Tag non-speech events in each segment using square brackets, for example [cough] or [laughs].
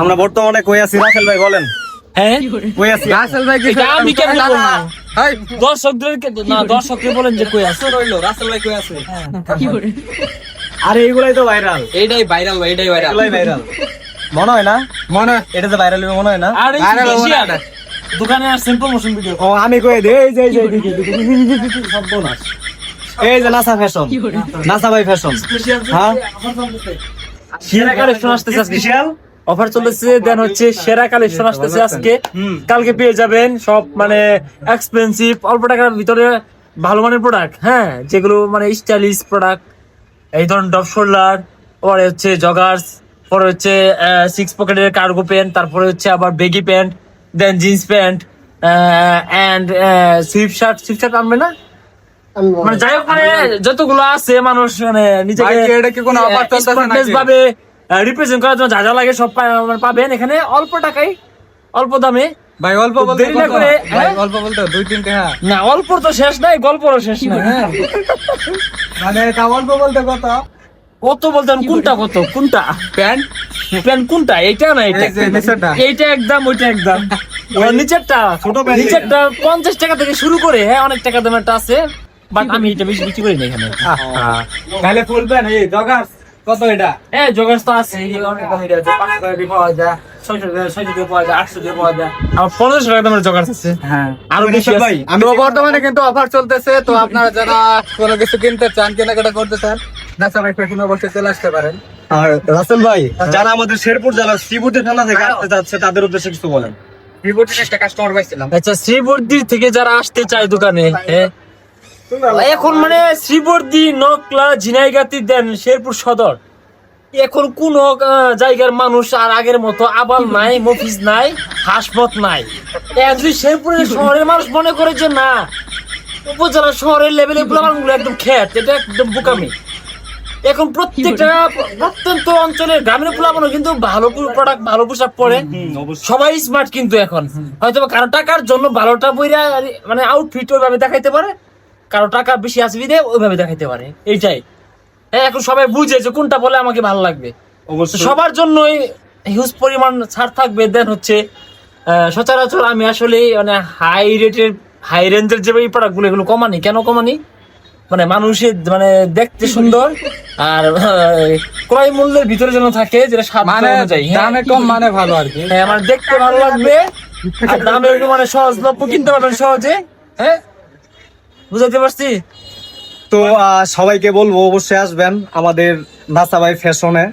আমরা বর্তমানে কই আছি? রাসেল ভাই বলেন। হ্যাঁ? কই আছি? রাসেল ভাই কি আমি কেন বলব? না? হাই দর্শকদেরকে না দর্শককে বলেন যে কই আছে। রইল রাসেল ভাই কই আছে? আরে এইগুলাই তো ভাইরাল এইটাই ভাইরাল ভাই এইটাই ভাইরাল মনে হয় না? মনে হয় এটা তো ভাইরাল মনে হয় না? আর আর। দোকানে ভিডিও ও আমি কই দে এই যে এই। এই নাসা ফ্যাশন নাসা ভাই ফ্যাশন হ্যাঁ? সেরা কালেকশন আসতেছে স্পেশাল অফার চলেছে দেন হচ্ছে সেরা কালেকশন আসতেছে আজকে। কালকে পেয়ে যাবেন সব মানে এক্সপেন্সিভ অল্প টাকার ভিতরে ভালো মানের প্রোডাক্ট হ্যাঁ যেগুলো মানে স্টাইলিশ প্রোডাক্ট এই ধরুন ডপ শোল্ডার পরে হচ্ছে জগার্স পরে হচ্ছে সিক্স পকেটের কার্গো প্যান্ট তারপরে হচ্ছে আবার baggy pant then jeans pant and sweatshirt sweatshirt আনবে না? মানে যাই হোক মানে যতগুলো আছে মানুষ মানে নিজেকে এটা কি কোনো offer চলতেছে নাকি? ভাবে রিপ্রেজেন্ট করার জন্য যা যা লাগে সব মানে পাবেন এখানে অল্প টাকায় অল্প দামে। ভাই অল্প বলতে না করে, হ্যাঁ? অল্প বলতে দুই হ্যাঁ না অল্প তো শেষ নাই গল্পরও শেষ নাই। হ্যাঁ। মানে এটা অল্প বলতে কত? কত বলতেন কোনটা কত? কোনটা? প্যান্ট? প্যান্ট কোনটা? এইটা না এইটা। এইটা একদম ওইটা একদম। [laughs] নিচেরটা ছোট নিচেরটা পঞ্চাশ টাকা থেকে শুরু করে হ্যাঁ অনেক টাকা দামের আছে। বাট আমি এটা বেশি বিক্রি করি না এখানে। তাহলে ফুল প্যান্ট এই জগার্স কত এটা? হ্যাঁ জোগাড় তো আছে অনেক দামি আছে পাঁচশো টাকা দিয়ে পাওয়া যায় ছয়শো টাকা ছয়শো দিয়ে পাওয়া যায় আটশো দিয়ে পাওয়া যায়। আমার পনেরোশো টাকা দামের জোগাড় আছে। হ্যাঁ। আরও বেশি ভাই তো বর্তমানে কিন্তু অফার চলতেছে তো আপনারা যারা কোনো কিছু কিনতে চান কেনাকাটা করতে চান নাসা ভাই ফ্যাশন অবশ্যই চলে আসতে পারেন। আর রাসেল ভাই যারা আমাদের শেরপুর থানা থেকে আসতে যাচ্ছে তাদের উদ্দেশ্যে কিছু বলেন। একটা কাস্টমার পাইছিলাম। আচ্ছা থেকে যারা আসতে চায় দোকানে হ্যাঁ এখন মানে শ্রীবর্দি নকলা ঝিনাইগাতি দেন শেরপুর সদর। এখন কোন জায়গার মানুষ আর আগের মতো আবাল নাই মফিজ নাই হাসপথ নাই। যদি শেরপুরের শহরের মানুষ মনে করে যে না উপজেলা শহরের লেভেলে গুলো একদম খ্যাত এটা একদম বোকামি। এখন প্রত্যেকটা প্রত্যন্ত অঞ্চলের গ্রামের প্লাবনও কিন্তু ভালো প্রোডাক্ট ভালো পোশাক পরে। সবাই স্মার্ট কিন্তু এখন। হয়তো বা কারও টাকার জন্য ভালোটা বইরা মানে আউটফিট ওইভাবে দেখাইতে পারে কারও টাকা বেশি আসবি দে ওইভাবে দেখাইতে পারে। এইটাই। হ্যাঁ এখন সবাই বুঝে যে কোনটা বলে আমাকে ভালো লাগবে। সবার জন্যই হিউজ পরিমাণ ছাড় থাকবে। দেন হচ্ছে সচরাচর আমি আসলে মানে হাই রেটের হাই রেঞ্জের যে এই প্রোডাক্টগুলো এগুলো কমানি। কেন কমানি? মানে মানুষের মানে দেখতে সুন্দর আর ক্রয় মূল্যের ভিতরে যেন থাকে যেটা মানে হ্যাঁ। দামে কম মানে ভালো আর কি। হ্যাঁ আমার দেখতে ভালো লাগবে। আর দামে একটু মানে সহজলভ্য কিনতে পারবেন সহজে। হ্যাঁ? বুঝাতে পারছি তো সবাইকে বলব অবশ্যই আসবেন আমাদের নাসা ভাই ফ্যাশনে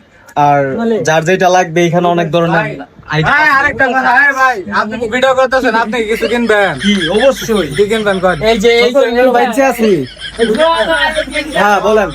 আর যার যেটা লাগবে এখানে অনেক ধরনের আরেকটা কথা হ্যাঁ ভাই আপনি কি ভিডিও করতেছেন আপনি কি কিছু কিনবেন কি অবশ্যই কি কিনবেন এই যে এই যে- বাচ্চা আছি হ্যাঁ বলেন